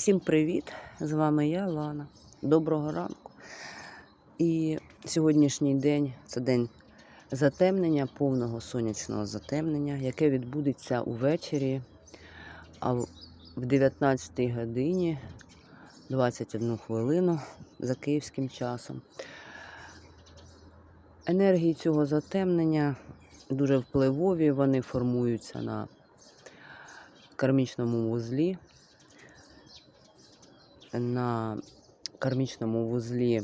Всім привіт! З вами я, Лана. Доброго ранку. І сьогоднішній день це день затемнення, повного сонячного затемнення, яке відбудеться увечері, а в 19 годині 21 хвилину за київським часом. Енергії цього затемнення дуже впливові, вони формуються на кармічному вузлі на кармічному вузлі,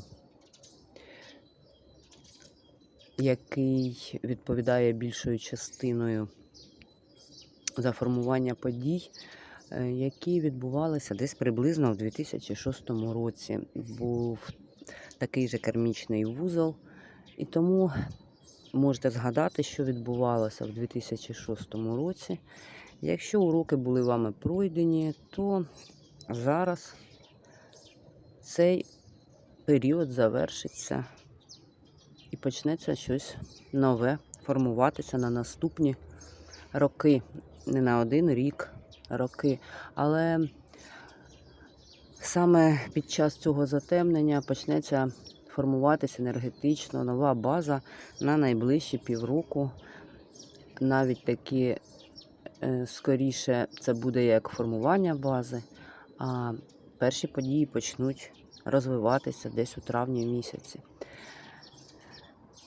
який відповідає більшою частиною за формування подій, е, які відбувалися десь приблизно в 2006 році. Був такий же кармічний вузол, і тому можете згадати, що відбувалося в 2006 році. Якщо уроки були вами пройдені, то зараз цей період завершиться і почнеться щось нове формуватися на наступні роки. Не на один рік, роки. Але саме під час цього затемнення почнеться формуватися енергетично нова база на найближчі півроку. Навіть такі е, скоріше це буде як формування бази, а перші події почнуть розвиватися десь у травні місяці.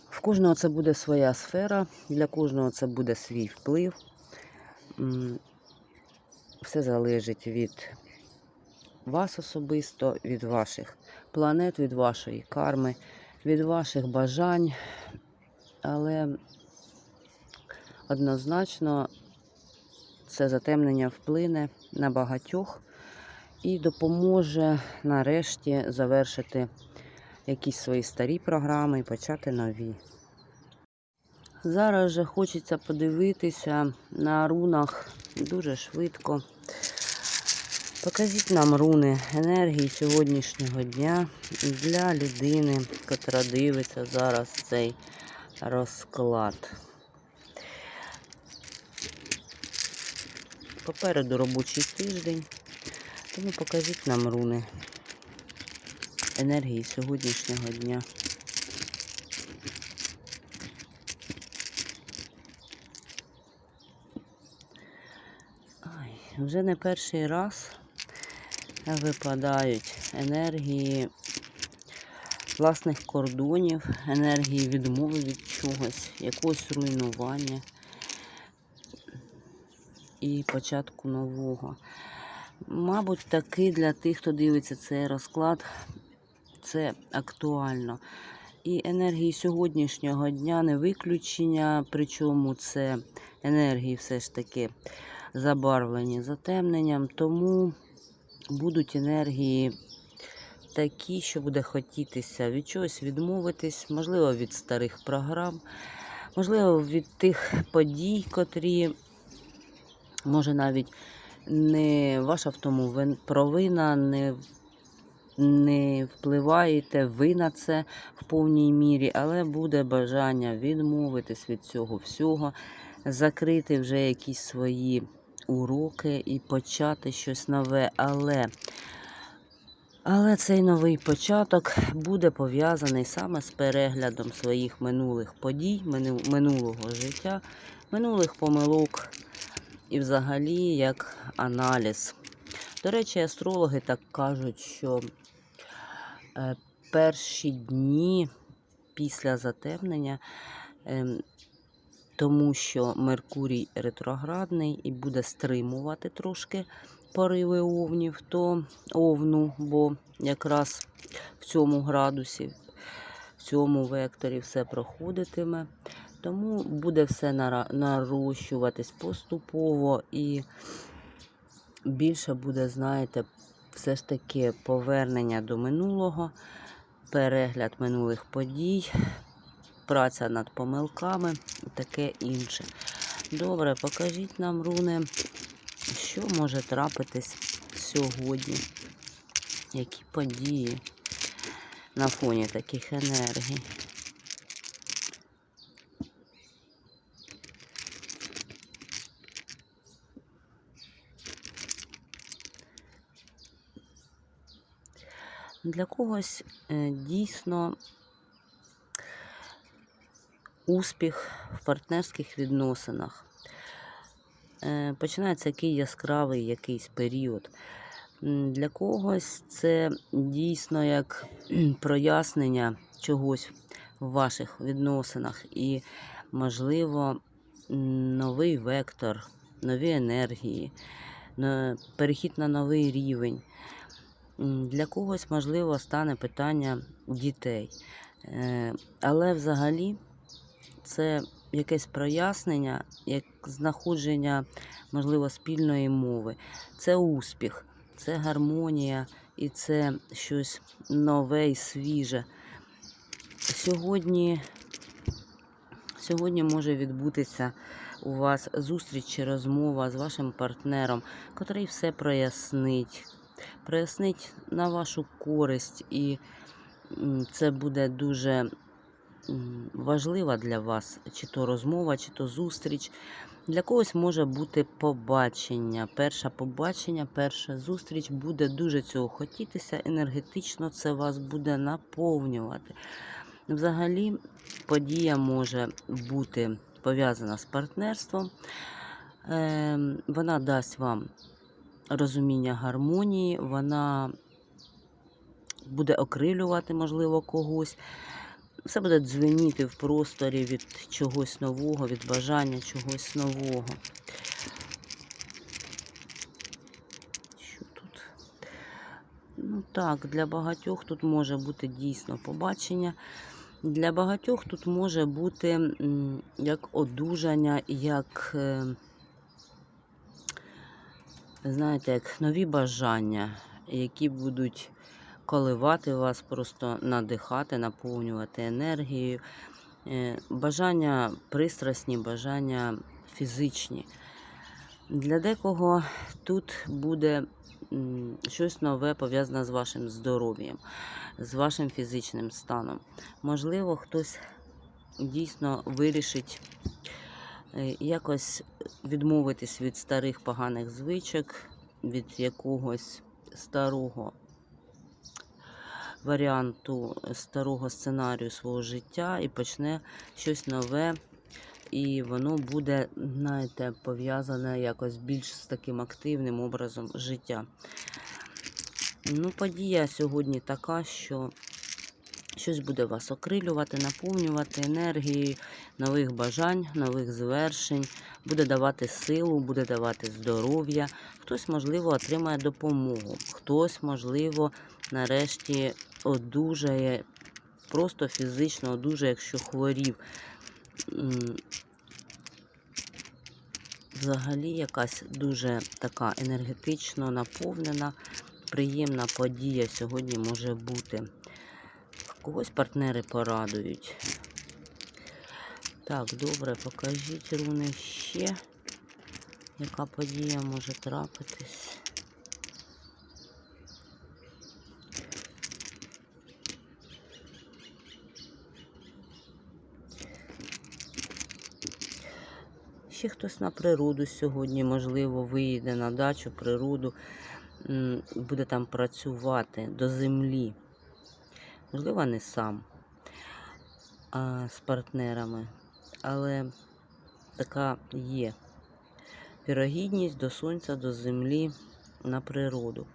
В кожного це буде своя сфера, для кожного це буде свій вплив. Все залежить від вас особисто, від ваших планет, від вашої карми, від ваших бажань. Але однозначно це затемнення вплине на багатьох і допоможе нарешті завершити якісь свої старі програми і почати нові. Зараз же хочеться подивитися на рунах дуже швидко. Покажіть нам руни енергії сьогоднішнього дня для людини, яка дивиться зараз цей розклад. Попереду робочий тиждень. Тому покажіть нам руни енергії сьогоднішнього дня. Ай, вже не перший раз випадають енергії власних кордонів, енергії відмови від чогось, якогось руйнування і початку нового. Мабуть, таки для тих, хто дивиться цей розклад, це актуально. І енергії сьогоднішнього дня не виключення, причому це енергії все ж таки забарвлені затемненням, тому будуть енергії такі, що буде хотітися від чогось відмовитись, можливо, від старих програм, можливо, від тих подій, котрі може навіть не ваша в тому вин- провина, не, не впливаєте ви на це в повній мірі, але буде бажання відмовитись від цього всього, закрити вже якісь свої уроки і почати щось нове. Але, але цей новий початок буде пов'язаний саме з переглядом своїх минулих подій, минулого життя, минулих помилок і взагалі як аналіз. До речі, астрологи так кажуть, що е, перші дні після затемнення, ем, тому що Меркурій ретроградний і буде стримувати трошки пориви овнів, то овну, бо якраз в цьому градусі, в цьому векторі все проходитиме. Тому буде все нарощуватись поступово і більше буде, знаєте, все ж таки повернення до минулого, перегляд минулих подій, праця над помилками і таке інше. Добре, покажіть нам, руни, що може трапитись сьогодні, які події на фоні таких енергій. Для когось е, дійсно успіх в партнерських відносинах. Е, Починається який яскравий якийсь період. Для когось це дійсно як прояснення чогось в ваших відносинах і, можливо, новий вектор, нові енергії, перехід на новий рівень. Для когось, можливо, стане питання дітей. Е, Але взагалі це якесь прояснення, як знаходження, можливо, спільної мови. Це успіх, це гармонія і це щось нове і свіже. Сьогодні, сьогодні може відбутися у вас зустріч чи розмова з вашим партнером, котрий все прояснить, прояснить на вашу користь, і це буде дуже важлива для вас, чи то розмова, чи то зустріч. Для когось може бути побачення. Перше побачення, перша зустріч буде дуже цього хотітися. Енергетично це вас буде наповнювати. Взагалі, подія може бути пов'язана з партнерством. Ем, Вона дасть вам розуміння гармонії, вона буде окрилювати, можливо, когось. Все буде дзвеніти в просторі від чогось нового, від бажання чогось нового. Що тут? Ну так, для багатьох тут може бути дійсно побачення. Для багатьох тут може бути як одужання, як, е, знаєте, як нові бажання, які будуть коливати вас, просто надихати, наповнювати енергією. Е, Бажання пристрасні, бажання фізичні. Для декого тут буде щось нове пов'язане з вашим здоров'ям, з вашим фізичним станом. Можливо, хтось дійсно вирішить якось відмовитись від старих поганих звичок, від якогось старого варіанту старого сценарію свого життя і почне щось нове, і воно буде, знаєте, пов'язане якось більш з таким активним образом життя. Ну, подія сьогодні така, що щось буде вас окрилювати, наповнювати енергією нових бажань, нових звершень, буде давати силу, буде давати здоров'я. Хтось, можливо, отримає допомогу, хтось, можливо, нарешті одужає, просто фізично одужає, якщо хворів. Взагалі якась дуже така енергетично наповнена, приємна подія сьогодні може бути. Когось партнери порадують. Так, добре, покажіть руни ще, яка подія може трапитись. Ще хтось на природу сьогодні, можливо, виїде на дачу, природу, буде там працювати до землі. Можливо, не сам, а з партнерами. Але така є вірогідність до сонця, до землі на природу.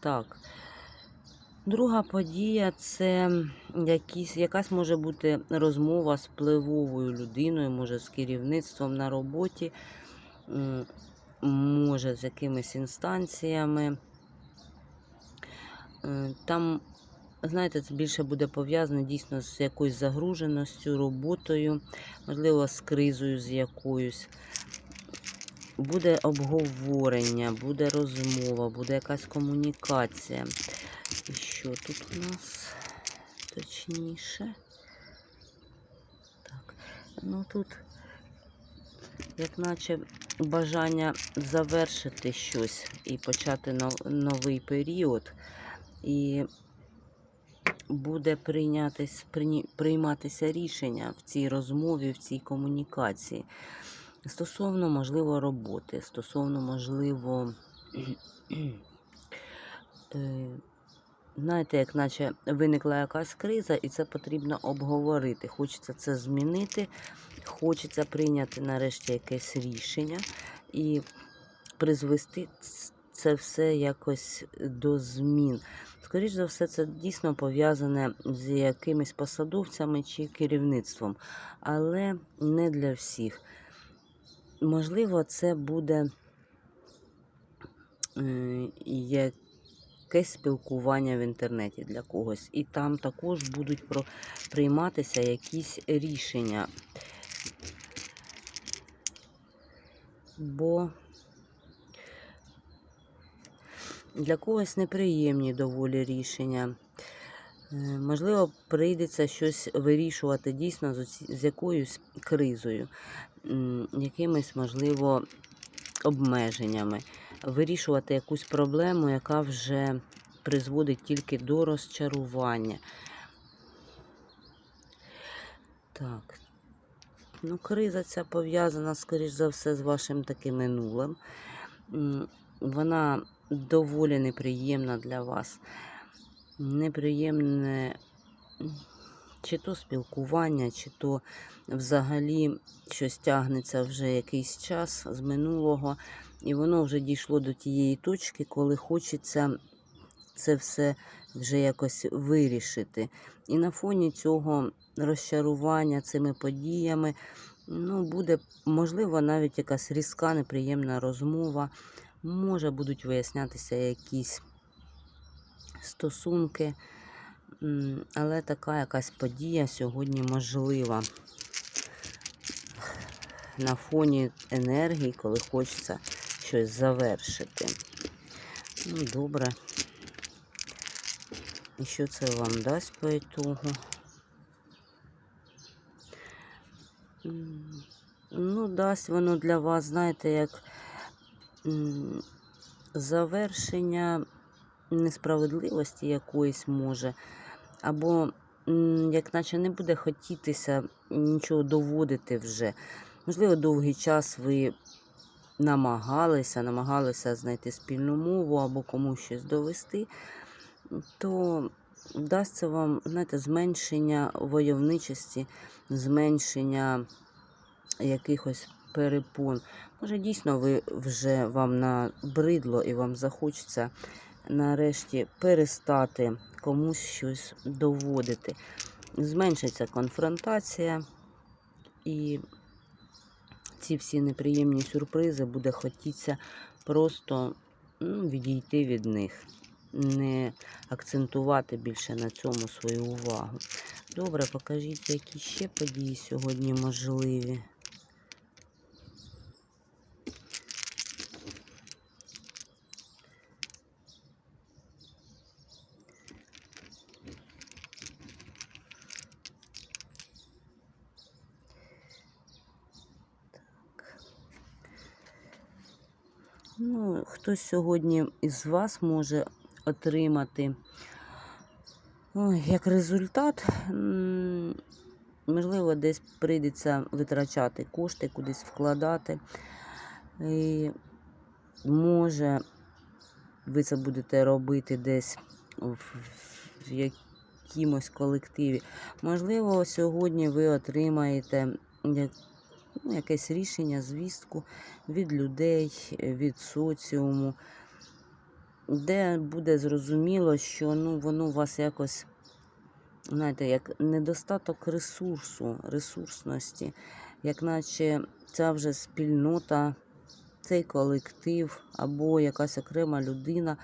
Так. Друга подія це якісь, якась може бути розмова з впливовою людиною, може з керівництвом на роботі, може з якимись інстанціями. Е, Там, знаєте, це більше буде пов'язане дійсно з якоюсь загруженістю, роботою, можливо, з кризою з якоюсь. Буде обговорення, буде розмова, буде якась комунікація. І що тут у нас точніше? Так, ну тут, як наче бажання завершити щось і почати нов- новий період, і буде прийнятись, прийматися рішення в цій розмові, в цій комунікації. Стосовно, можливо, роботи, стосовно, можливо, е, знаєте, як наче виникла якась криза, і це потрібно обговорити. Хочеться це змінити, хочеться прийняти нарешті якесь рішення і призвести це все якось до змін. Скоріше за все, це дійсно пов'язане з якимись посадовцями чи керівництвом, але не для всіх. Можливо, це буде е, якесь спілкування в інтернеті для когось. І там також будуть прийматися якісь рішення. Бо для когось неприємні доволі рішення. Е, Можливо, прийдеться щось вирішувати дійсно з, якоюсь кризою, якимись, можливо, обмеженнями, вирішувати якусь проблему, яка вже призводить тільки до розчарування. Так. Ну, криза ця пов'язана, скоріш за все, з вашим таким минулим. Вона доволі неприємна для вас. Неприємне чи то спілкування, чи то взагалі щось тягнеться вже якийсь час з минулого, і воно вже дійшло до тієї точки, коли хочеться це все вже якось вирішити. І на фоні цього розчарування цими подіями ну, буде, можливо, навіть якась різка, неприємна розмова. Може, будуть вияснятися якісь стосунки, але така якась подія сьогодні можлива. На фоні енергії, коли хочеться щось завершити. Ну, добре. І що це вам дасть по ітогу? Ну, дасть воно для вас, знаєте, як завершення несправедливості якоїсь може, або як наче не буде хотітися нічого доводити вже. Можливо, довгий час ви намагалися, намагалися знайти спільну мову або комусь щось довести, то вдасться вам, знаєте, зменшення войовничості, зменшення якихось перепон. Може, дійсно ви вже вам набридло і вам захочеться нарешті перестати комусь щось доводити. Зменшиться конфронтація і ці всі неприємні сюрпризи буде хотіться просто ну, відійти від них, не акцентувати більше на цьому свою увагу. Добре, покажіть, які ще події сьогодні можливі. Ну, хтось сьогодні із вас може отримати ой, як результат, можливо, десь прийдеться витрачати кошти, кудись вкладати. І може ви це будете робити десь в, якомусь колективі. Можливо, сьогодні ви отримаєте ну, якесь рішення, звістку від людей, від соціуму, де буде зрозуміло, що ну, воно у вас якось, знаєте, як недостаток ресурсу, ресурсності, як наче ця вже спільнота, цей колектив або якась окрема людина,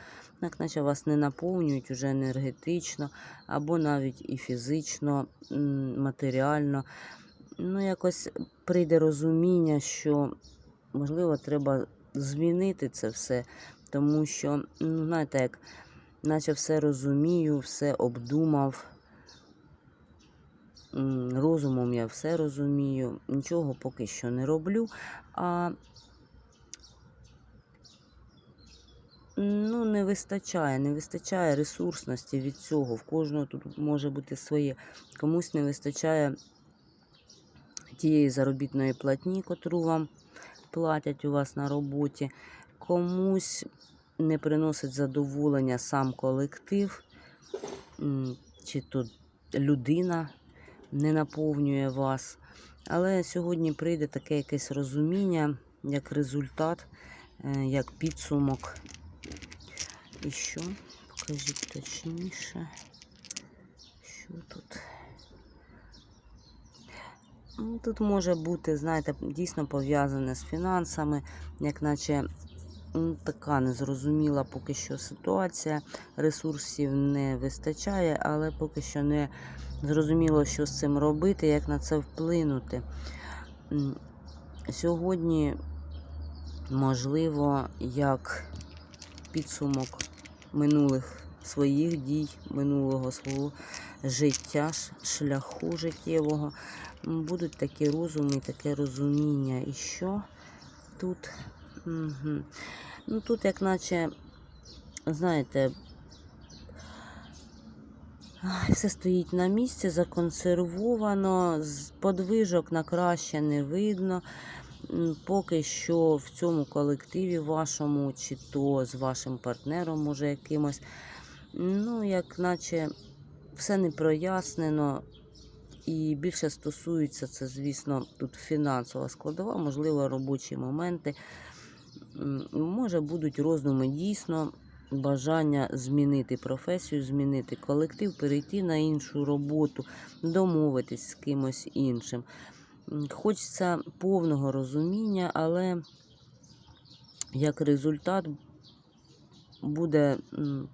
як наче вас не наповнюють уже енергетично, або навіть і фізично, матеріально. Ну, якось прийде розуміння, що можливо треба змінити це все, тому що, ну, знаєте, як наче все розумію, все обдумав. Розумом я все розумію, нічого поки що не роблю. А ну, не вистачає, не вистачає ресурсності від цього. В кожного тут може бути своє. Комусь не вистачає тієї заробітної платні, котру вам платять у вас на роботі. Комусь не приносить задоволення сам колектив, чи то людина не наповнює вас. Але сьогодні прийде таке якесь розуміння, як результат, е, як підсумок. І що? Покажіть точніше. Що тут? Ну, Тут може бути, знаєте, дійсно пов'язане з фінансами, як наче м, така незрозуміла поки що ситуація. Ресурсів не вистачає, але поки що не зрозуміло, що з цим робити, як на це вплинути. Сьогодні, можливо, як підсумок минулих своїх дій, минулого свого життя, шляху життєвого, будуть такі розуми, таке розуміння. І що тут? Угу. Ну тут, як наче, знаєте, все стоїть на місці, законсервовано, подвижок на краще не видно. Поки що в цьому колективі вашому, чи то з вашим партнером, може, якимось, ну, як наче все не прояснено. І більше стосується це, звісно, тут фінансова складова, можливо, робочі моменти. Може, будуть роздуми дійсно, бажання змінити професію, змінити колектив, перейти на іншу роботу, домовитись з кимось іншим. Хочеться повного розуміння, але як результат буде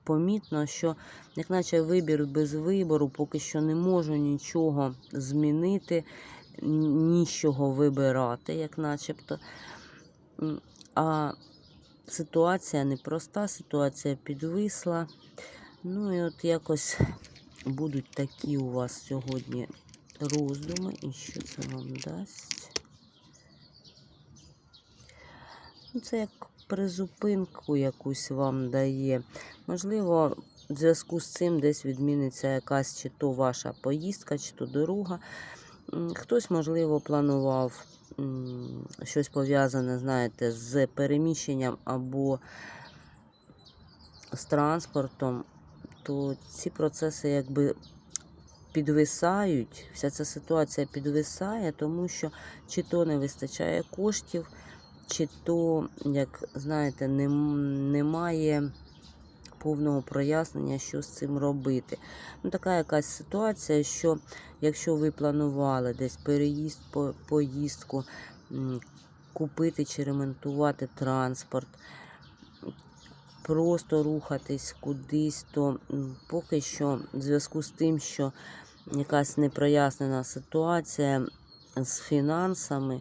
помітно, що як наче вибір без вибору, поки що не можу нічого змінити, нічого вибирати, як начебто. А ситуація непроста, ситуація підвисла. Ну і от якось будуть такі у вас сьогодні роздуми. І що це вам дасть? Ну, Це як призупинку якусь вам дає. Можливо, в зв'язку з цим десь відміниться якась чи то ваша поїздка, чи то дорога. Хтось, можливо, планував щось пов'язане, знаєте, з переміщенням або з транспортом, то ці процеси якби підвисають, вся ця ситуація підвисає, тому що чи то не вистачає коштів, чи то, як знаєте, немає повного прояснення, що з цим робити. Ну, така якась ситуація, що якщо ви планували десь переїзд, по- поїздку, купити чи ремонтувати транспорт, просто рухатись кудись, то поки що в зв'язку з тим, що якась непрояснена ситуація з фінансами,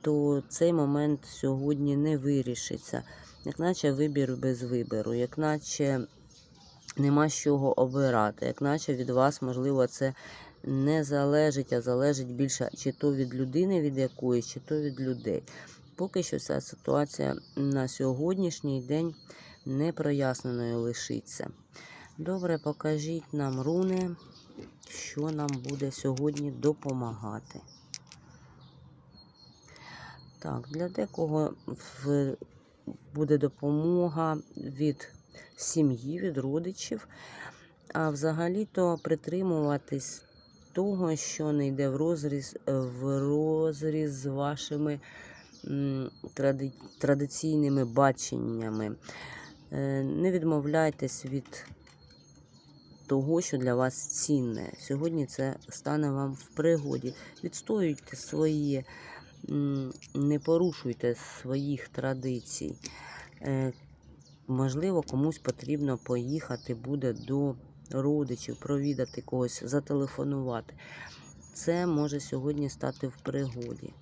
то цей момент сьогодні не вирішиться. Як наче вибір без вибору, як наче нема з чого обирати, як наче від вас, можливо, це не залежить, а залежить більше чи то від людини, від якоїсь, чи то від людей. Поки що ця ситуація на сьогоднішній день непроясненою лишиться. Добре, покажіть нам руни, що нам буде сьогодні допомагати. Так, для декого буде допомога від сім'ї, від родичів, а взагалі-то притримуватись того, що не йде в розріз, в розріз з вашими тради, традиційними баченнями. Е, Не відмовляйтесь від того, що для вас цінне. Сьогодні це стане вам в пригоді. Відстоюйте свої, м, не порушуйте своїх традицій. Е, Можливо, комусь потрібно поїхати буде до родичів, провідати когось, зателефонувати. Це може сьогодні стати в пригоді.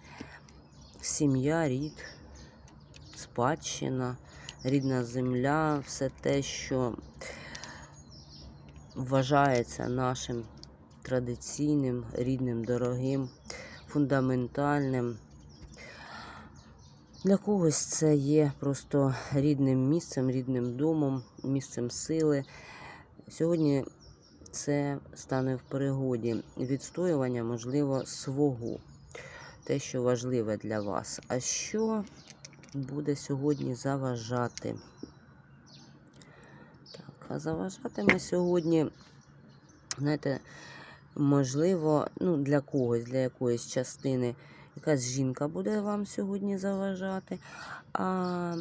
Сім'я, рід, спадщина, рідна земля, все те, що вважається нашим традиційним, рідним, дорогим, фундаментальним. Для когось це є просто рідним місцем, рідним домом, місцем сили. Сьогодні це стане в перегоді відстоювання, можливо, свого, те, що важливе для вас. А що буде сьогодні заважати? Так. А заважатиме сьогодні, знаєте, можливо, ну, для когось, для якоїсь частини, якась жінка буде вам сьогодні заважати. А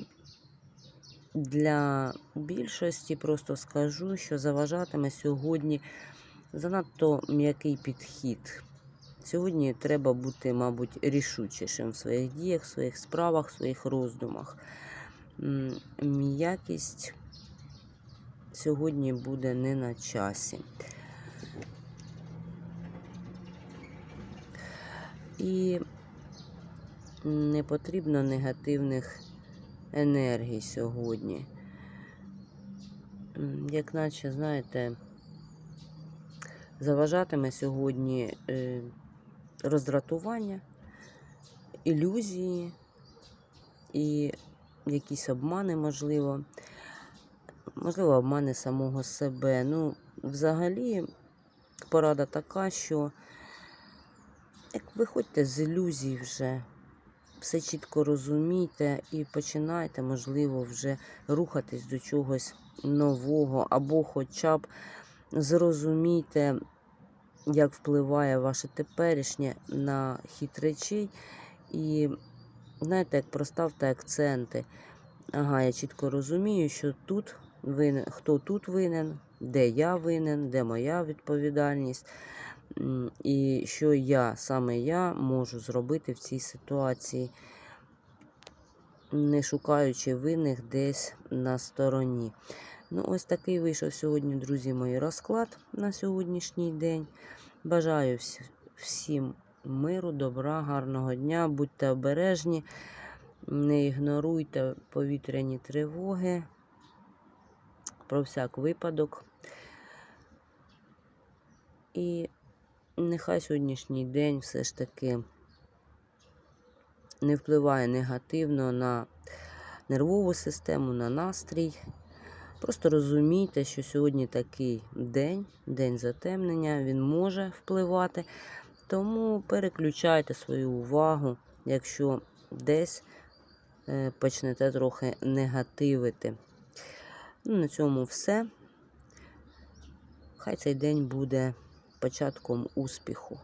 для більшості просто скажу, що заважатиме сьогодні занадто м'який підхід. Сьогодні треба бути, мабуть, рішучішим в своїх діях, в своїх справах, в своїх роздумах. М'якість сьогодні буде не на часі. І не потрібно негативних енергій сьогодні. Як наче, знаєте, заважатиме сьогодні е, роздратування, ілюзії і якісь обмани, можливо. Можливо, обмани самого себе. Ну, взагалі, порада така, що як виходьте з ілюзій вже, все чітко розумійте і починайте, можливо, вже рухатись до чогось нового, або хоча б зрозумійте, як впливає ваше теперішнє на хід речей. І знаєте, як проставте акценти. Ага, я чітко розумію, що тут винен, хто тут винен, де я винен, де моя відповідальність, і що я, саме я, можу зробити в цій ситуації, не шукаючи винних десь на стороні. Ну, ось такий вийшов сьогодні, друзі мої, розклад на сьогоднішній день. Бажаю всім миру, добра, гарного дня, будьте обережні, не ігноруйте повітряні тривоги. Про всяк випадок. І нехай сьогоднішній день все ж таки не впливає негативно на нервову систему, на настрій. Просто розумійте, що сьогодні такий день, день затемнення, він може впливати. Тому переключайте свою увагу, якщо десь е, почнете трохи негативити. Ну, на цьому все. Хай цей день буде початком успіху.